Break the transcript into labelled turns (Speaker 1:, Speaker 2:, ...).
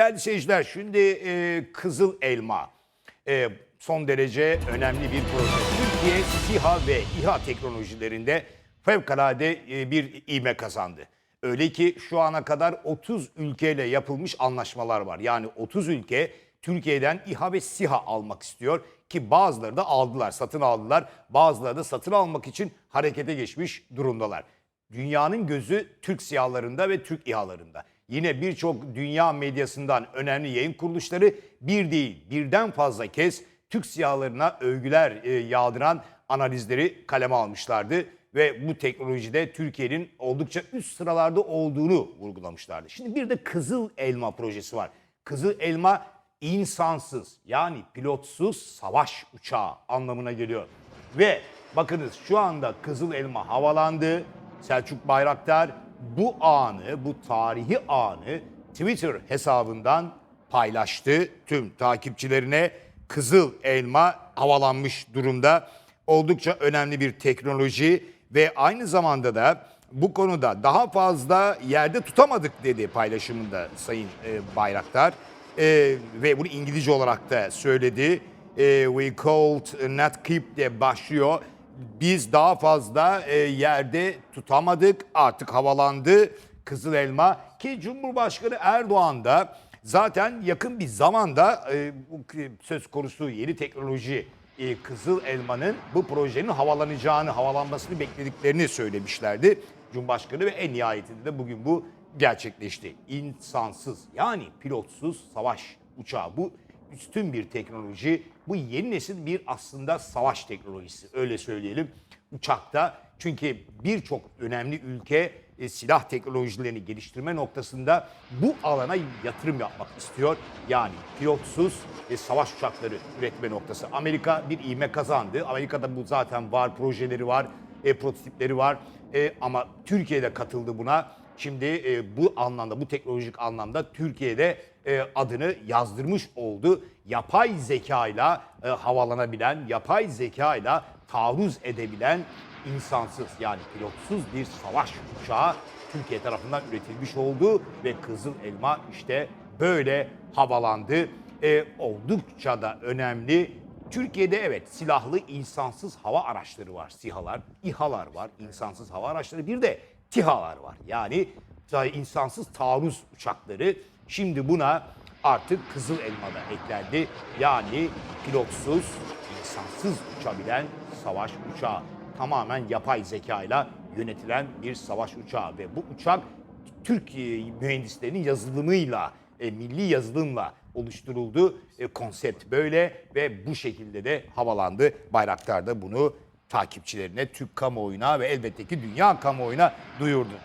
Speaker 1: Değerli seyirciler şimdi e, Kızıl Elma e, son derece önemli bir proje. Türkiye SİHA ve İHA teknolojilerinde fevkalade e, bir ivme kazandı. Öyle ki şu ana kadar 30 ülkeyle yapılmış anlaşmalar var. Yani 30 ülke Türkiye'den İHA ve SİHA almak istiyor ki bazıları da aldılar, satın aldılar. Bazıları da satın almak için harekete geçmiş durumdalar. Dünyanın gözü Türk SİHA'larında ve Türk İHA'larında. Yine birçok dünya medyasından önemli yayın kuruluşları bir değil birden fazla kez Türk SİHA'larına övgüler e, yağdıran analizleri kaleme almışlardı. Ve bu teknolojide Türkiye'nin oldukça üst sıralarda olduğunu vurgulamışlardı. Şimdi bir de Kızıl Elma projesi var. Kızıl Elma insansız yani pilotsuz savaş uçağı anlamına geliyor. Ve bakınız şu anda Kızıl Elma havalandı. Selçuk Bayraktar bu anı, bu tarihi anı Twitter hesabından paylaştı. Tüm takipçilerine Kızıl Elma havalanmış durumda. Oldukça önemli bir teknoloji ve aynı zamanda da bu konuda daha fazla yerde tutamadık dedi paylaşımında Sayın e, Bayraktar. E, ve bunu İngilizce olarak da söyledi. E, we called not keep diye başlıyor. Biz daha fazla e, yerde tutamadık artık havalandı Kızıl Elma ki Cumhurbaşkanı Erdoğan da zaten yakın bir zamanda e, söz konusu yeni teknoloji e, Kızıl Elma'nın bu projenin havalanacağını, havalanmasını beklediklerini söylemişlerdi. Cumhurbaşkanı ve en nihayetinde de bugün bu gerçekleşti. İnsansız yani pilotsuz savaş uçağı bu üstün bir teknoloji. Bu yeni nesil bir aslında savaş teknolojisi öyle söyleyelim uçakta. Çünkü birçok önemli ülke e, silah teknolojilerini geliştirme noktasında bu alana yatırım yapmak istiyor. Yani pilotsuz e, savaş uçakları üretme noktası. Amerika bir ivme kazandı. Amerika'da bu zaten var, projeleri var, e, prototipleri var. E, ama Türkiye'de katıldı buna. Şimdi e, bu anlamda, bu teknolojik anlamda Türkiye'de e, adını yazdırmış oldu. Yapay zekayla e, havalanabilen, yapay zekayla taarruz edebilen insansız yani pilotsuz bir savaş uçağı Türkiye tarafından üretilmiş oldu ve Kızıl Elma işte böyle havalandı. E, oldukça da önemli. Türkiye'de evet silahlı insansız hava araçları var. SİHA'lar, İHA'lar var, insansız hava araçları. Bir de TİHA'lar var. Yani insansız taarruz uçakları. Şimdi buna artık Kızıl Elma'da eklendi. Yani pilotsuz, insansız uçabilen savaş uçağı. Tamamen yapay zekayla yönetilen bir savaş uçağı ve bu uçak Türk mühendislerinin yazılımıyla, e, milli yazılımla oluşturuldu. E, konsept böyle ve bu şekilde de havalandı. Bayraktar da bunu takipçilerine, Türk kamuoyuna ve elbette ki dünya kamuoyuna duyurdu.